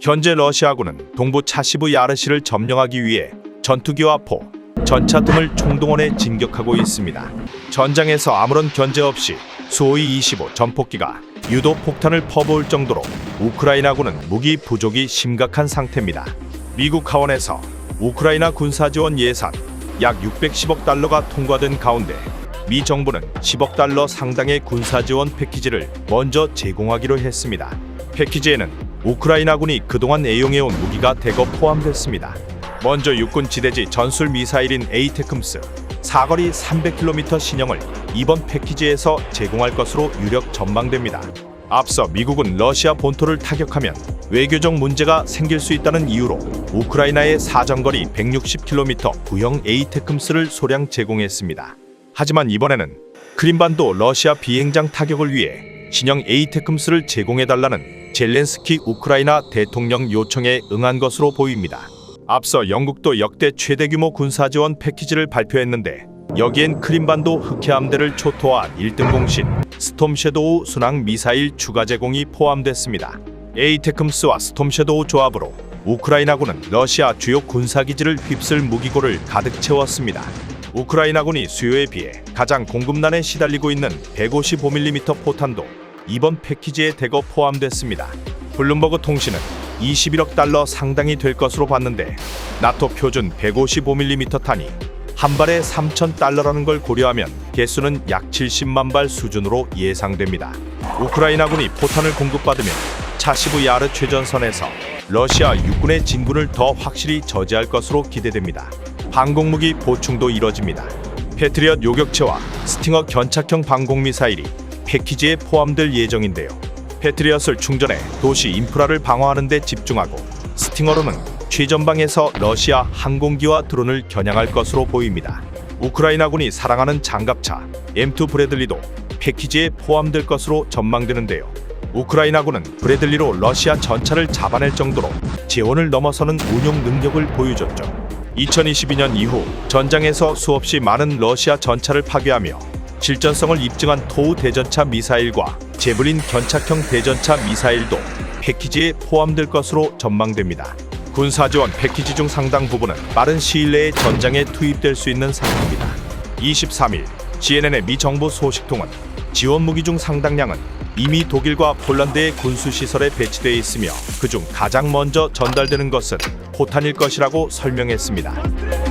현재 러시아군은 동부 차시브 야르시를 점령하기 위해 전투기와 포, 전차 등을 총동원해 진격하고 있습니다. 전장에서 아무런 견제 없이 수호이 25 전폭기가 유도 폭탄을 퍼부을 정도로 우크라이나군은 무기 부족이 심각한 상태입니다. 미국 하원에서 우크라이나 군사 지원 예산 약 610억 달러가 통과된 가운데 미 정부는 10억 달러 상당의 군사 지원 패키지를 먼저 제공하기로 했습니다. 패키지에는 우크라이나군이 그동안 애용해온 무기가 대거 포함됐습니다. 먼저 육군 지대지 전술 미사일인 에이테크스 사거리 300km 신형을 이번 패키지에서 제공할 것으로 유력 전망됩니다. 앞서 미국은 러시아 본토를 타격하면 외교적 문제가 생길 수 있다는 이유로 우크라이나의 사정거리 160km 구형 에이테크스를 소량 제공했습니다. 하지만 이번에는 크림반도 러시아 비행장 타격을 위해 신형 에이테크스를 제공해달라는 젤렌스키 우크라이나 대통령 요청에 응한 것으로 보입니다. 앞서 영국도 역대 최대 규모 군사 지원 패키지를 발표했는데 여기엔 크림반도 흑해함대를 초토화한 1등 공신 스톰 섀도우 순항 미사일 추가 제공이 포함됐습니다. 에이테크ම්스와 스톰 섀도우 조합으로 우크라이나군은 러시아 주요 군사기지를 휩쓸 무기고를 가득 채웠습니다. 우크라이나군이 수요에 비해 가장 공급난에 시달리고 있는 155mm 포탄도 이번 패키지에 대거 포함됐습니다. 블룸버그 통신은 21억 달러 상당이 될 것으로 봤는데 나토 표준 155mm 탄이 한 발에 3천 달러라는 걸 고려하면 개수는 약 70만 발 수준으로 예상됩니다. 우크라이나군이 포탄을 공급받으면 차시브 야르 최전선에서 러시아 육군의 진군을 더 확실히 저지할 것으로 기대됩니다. 항공무기 보충도 이뤄집니다. 패트리엇 요격체와 스팅어 견착형 방공미사일이 패키지에 포함될 예정인데요. 패트리엇을 충전해 도시 인프라를 방어하는 데 집중하고 스팅어로는 최전방에서 러시아 항공기와 드론을 겨냥할 것으로 보입니다. 우크라이나군이 사랑하는 장갑차 M2 브래들리도 패키지에 포함될 것으로 전망되는데요. 우크라이나군은 브래들리로 러시아 전차를 잡아낼 정도로 재원을 넘어서는 운용 능력을 보여줬죠. 2022년 이후 전장에서 수없이 많은 러시아 전차를 파괴하며 실전성을 입증한 토우 대전차 미사일과 제블린 견착형 대전차 미사일도 패키지에 포함될 것으로 전망됩니다. 군사 지원 패키지 중 상당 부분은 빠른 시일 내에 전장에 투입될 수 있는 상태입니다. 23일 CNN의 미 정부 소식통은 지원 무기 중 상당량은 이미 독일과 폴란드의 군수 시설에 배치되어 있으며 그중 가장 먼저 전달되는 것은 포탄일 것이라고 설명했습니다.